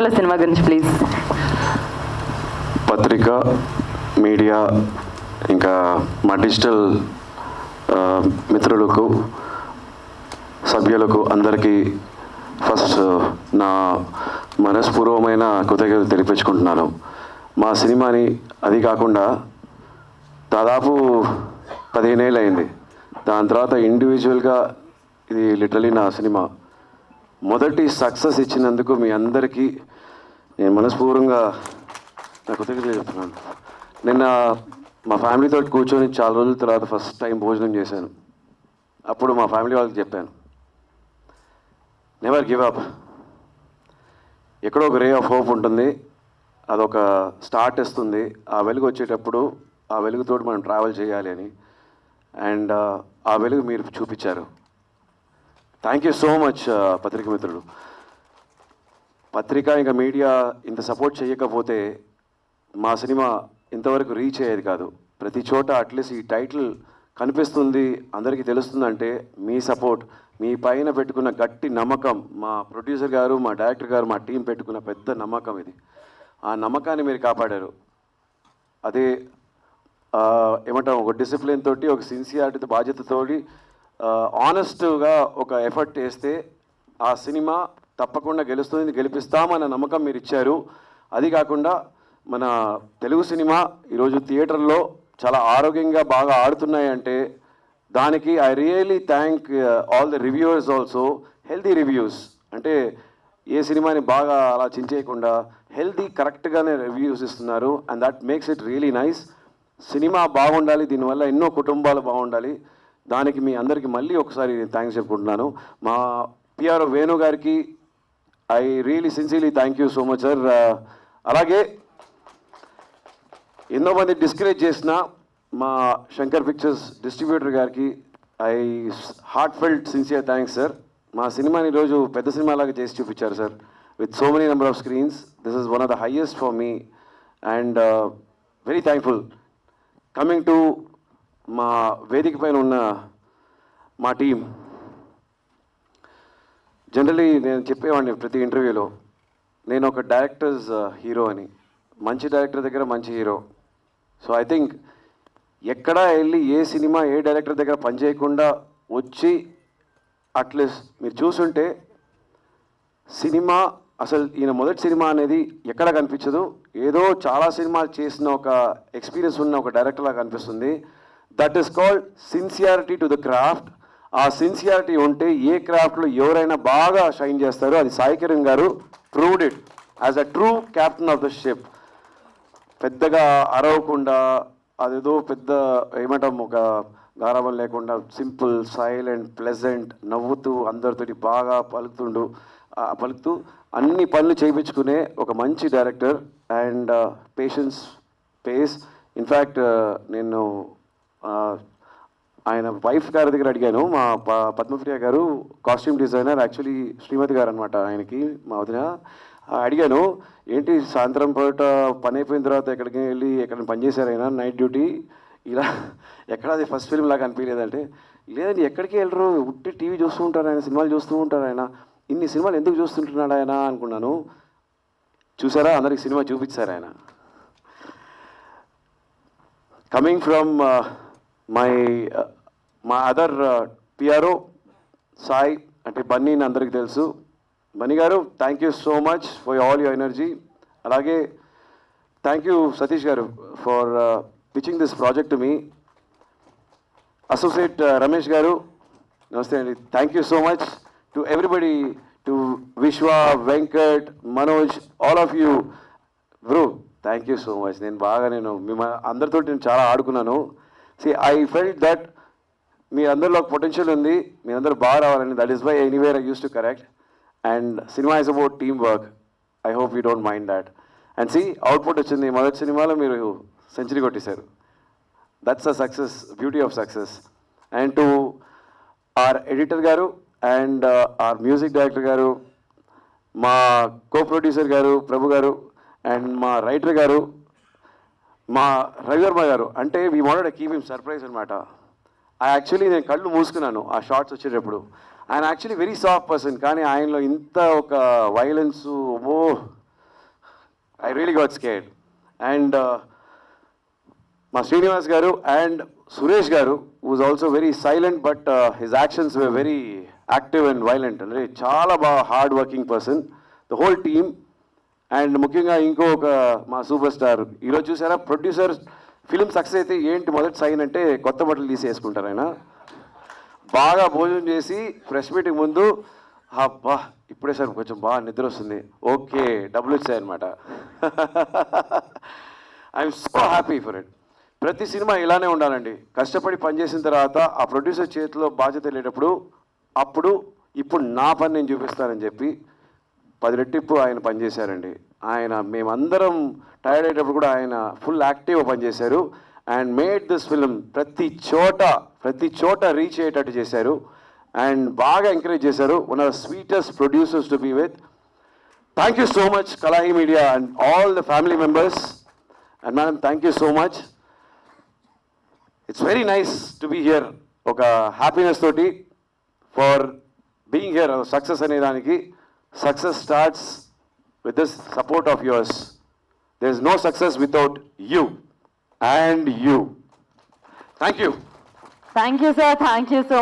మాటల సినిమా గురించి ప్లీజ్. పత్రిక మీడియా ఇంకా మా డిజిటల్ మిత్రులకు సభ్యులకు అందరికీ ఫస్ట్ నా మనస్పూర్వమైన కృతజ్ఞతలు తెలిపించుకుంటున్నాను మా సినిమాని అది కాకుండా దాదాపు పదిహేనేళ్ళు అయింది దాని తర్వాత ఇండివిజువల్గా ఇది లిటరలీ నా సినిమా. మొదటి సక్సెస్ ఇచ్చినందుకు మీ అందరికీ నేను మనస్పూర్వంగా నా కృతజ్ఞతలు చెప్తున్నాను నిన్న మా ఫ్యామిలీతో కూర్చొని చాలా రోజుల తర్వాత ఫస్ట్ టైం భోజనం చేశాను. అప్పుడు మా ఫ్యామిలీ వాళ్ళకి చెప్పాను. నెవర్ గివ్ అప్ ఎక్కడో ఒక రే ఆఫ్ హోప్ ఉంటుంది. అదొక స్టార్ట్ ఇస్తుంది. ఆ వెలుగు వచ్చేటప్పుడు ఆ వెలుగుతోటి మనం ట్రావెల్ చేయాలి అని. అండ్ ఆ వెలుగు మీరు చూపించారు. థ్యాంక్ యూ సో మచ్ పత్రిక మిత్రులు పత్రిక ఇంకా మీడియా ఇంత సపోర్ట్ చేయకపోతే మా సినిమా ఇంతవరకు రీచ్ అయ్యేది కాదు. ప్రతి చోట అట్లీస్ట్ ఈ టైటిల్ కనిపిస్తుంది అందరికీ తెలుస్తుందంటే మీ సపోర్ట్ మీ పైన పెట్టుకున్న గట్టి నమ్మకం మా ప్రొడ్యూసర్ గారు మా డైరెక్టర్ గారు మా టీం పెట్టుకున్న పెద్ద నమ్మకం ఇది. ఆ నమ్మకాన్ని మీరు కాపాడారు. అదే ఏమంటాం ఒక డిసిప్లిన్ తోటి ఒక సిన్సియారిటీతో బాధ్యతతోటి ఆనెస్ట్గా ఒక ఎఫర్ట్ వేస్తే ఆ సినిమా తప్పకుండా గెలుస్తుంది గెలిపిస్తామన్న నమ్మకం మీరు ఇచ్చారు. అది కాకుండా మన తెలుగు సినిమా ఈరోజు థియేటర్లో చాలా ఆరోగ్యంగా బాగా ఆడుతున్నాయి అంటే దానికి I really thank all the reviewers also healthy reviews అంటే ఏ సినిమాని బాగా అలా చించేయకుండా హెల్తీ కరెక్ట్గానే రివ్యూస్ ఇస్తున్నారు. And that makes it really nice cinema బాగుండాలి దీనివల్ల ఎన్నో కుటుంబాలు బాగుండాలి. దానికి మీ అందరికీ మళ్ళీ ఒకసారి నేను థ్యాంక్స్ చెప్పుకుంటున్నాను. మా పిఆర్ వేణు గారికి I really sincerely thank you so much sir అలాగే ఎన్నో మంది డిస్కరేజ్ చేసిన మా శంకర్ పిక్చర్స్ డిస్ట్రిబ్యూటర్ గారికి I heartfelt sincere thanks sir మా సినిమాని ఈరోజు పెద్ద సినిమాలాగా చేసి చూపించారు sir with so many number of screens this is one of the highest for me and very thankful coming to మా వేదిక పైన ఉన్న మా టీం. జనరలీ నేను చెప్పేవాడిని ప్రతి ఇంటర్వ్యూలో నేను ఒక డైరెక్టర్స్ హీరో uh, అని. మంచి డైరెక్టర్ దగ్గర మంచి హీరో సో ఐ థింక్ ఎక్కడా వెళ్ళి ఏ సినిమా ఏ డైరెక్టర్ దగ్గర పనిచేయకుండా వచ్చి అట్లీస్ట్ మీరు చూసుంటే సినిమా అసలు ఈయన మొదటి సినిమా అనేది ఎక్కడ కనిపించదు. ఏదో చాలా సినిమాలు చేసిన ఒక ఎక్స్పీరియన్స్ ఉన్న ఒక డైరెక్టర్ లాగా కనిపిస్తుంది. That is called sincerity to the craft ఆ సిన్సియారిటీ ఉంటే ఏ క్రాఫ్ట్లో ఎవరైనా బాగా షైన్ చేస్తారో అది సాయి కిరణ్ గారు proved it as a true captain of the ship పెద్దగా అరవకుండా అదేదో పెద్ద ఏమంటాం ఒక గారాబం లేకుండా సింపుల్ సైలెంట్ ప్లెజెంట్ నవ్వుతూ అందరితోటి బాగా పలుకుతుండు. పలుకుతూ అన్ని పనులు చేయించుకునే ఒక మంచి director and patience pace in fact నేను ఆయన వైఫ్ గారి దగ్గర అడిగాను. మా ప- పద్మప్రియ గారు కాస్ట్యూమ్ డిజైనర్ యాక్చువల్లీ శ్రీమతి గారు అనమాట ఆయనకి మా వదిన. అడిగాను ఏంటి సాయంత్రం పూట పని అయిపోయిన తర్వాత ఎక్కడికి వెళ్ళి ఎక్కడ పనిచేశారు ఆయన నైట్ డ్యూటీ ఇలా ఎక్కడ అది ఫస్ట్ ఫిల్మ్ లాగా అనిపించలేదంటే లేదండి ఎక్కడికి వెళ్ళరు? ఉట్టి టీవీ చూస్తూ ఉంటారు ఆయన సినిమాలు చూస్తూ ఉంటారు ఆయన. ఇన్ని సినిమాలు ఎందుకు చూస్తుంటున్నాడు ఆయన? అనుకున్నాను. చూసారా? అందరికి సినిమా చూపించారు ఆయన. కమింగ్ ఫ్రమ్ మై మా అదర్ పిఆర్ఓ సాయి అంటే బన్నీ అందరికీ తెలుసు. బన్నీ గారు thank you so much for all your energy అలాగే థ్యాంక్ యూ సతీష్ గారు ఫర్ పిచింగ్ దిస్ ప్రాజెక్ట్ మీ అసోసియేట్ రమేష్ గారు నమస్తే అండి. Thank you so much to everybody to Vishwa Venkat Manoj all of you bro thank you so much నేను బాగా నేను మిమ్మ అందరితో నేను చాలా ఆడుకున్నాను. సి ఐ ఫెల్ట్ దట్ మీ అందరిలో పొటెన్షియల్ ఉంది. మీ అందరూ బాగా రావాలని. That is by anywhere I use to correct and cinema is about team work I hope you don't mind that and see output వచ్చింది మొదటి సినిమాలో మీరు సెంచరీ కొట్టేశారు. That's a success beauty of success and to our editor గారు and our music director గారు మా co producer గారు ప్రభు గారు అండ్ మా రైటర్ గారు మా రవివర్మ గారు అంటే we wanted keep him surprise అనమాట ఆ యాక్చువల్లీ నేను కళ్ళు మూసుకున్నాను ఆ షార్ట్స్ వచ్చేటప్పుడు. ఆయన యాక్చువల్లీ వెరీ సాఫ్ట్ పర్సన్ కానీ ఆయనలో ఇంత ఒక violence oh I really got scared and మా శ్రీనివాస్ గారు అండ్ సురేష్ గారు was also very silent but his actions were very active and violent అంటే చాలా బాగా hard working person the whole team and ముఖ్యంగా ఇంకో ఒక మా సూపర్ స్టార్. ఈరోజు చూసారా? ప్రొడ్యూసర్ ఫిలిం సక్సెస్ అయితే ఏంటి మొదటి సైన్ అంటే కొత్త బట్టలు తీసి వేసుకుంటారు ఆయన. బాగా భోజనం చేసి ప్రెస్ మీటింగ్ ముందు అబ్బా ఇప్పుడే సార్ కొంచెం బాగా నిద్ర వస్తుంది. ఓకే డబ్బులు వచ్చాయన్నమాట I'm so happy for it. ప్రతి సినిమా ఇలానే ఉండాలండి. కష్టపడి పనిచేసిన తర్వాత ఆ ప్రొడ్యూసర్ చేతిలో బాధ్యత వెళ్ళేటప్పుడు అప్పుడు ఇప్పుడు నా పని నేను చూపిస్తానని చెప్పి పది రెట్టింపు ఆయన పనిచేశారండి. ఆయన మేమందరం టైర్డ్ అయ్యేటప్పుడు కూడా ఆయన ఫుల్ యాక్టివ్గా పనిచేశారు. అండ్ మేడ్ దిస్ ఫిలిం ప్రతి చోట ప్రతి చోట రీచ్ అయ్యేటట్టు చేశారు. అండ్ బాగా ఎంకరేజ్ చేశారు. One of sweetest producers to be with thank you so much Kalai media and all the family members and madam thank you so much it's very nice to be here ఒక happiness తోటి for being here success అనే దానికి. Success starts with this support of yours. There is no success without you and you. Thank you. Thank you, sir. Thank you so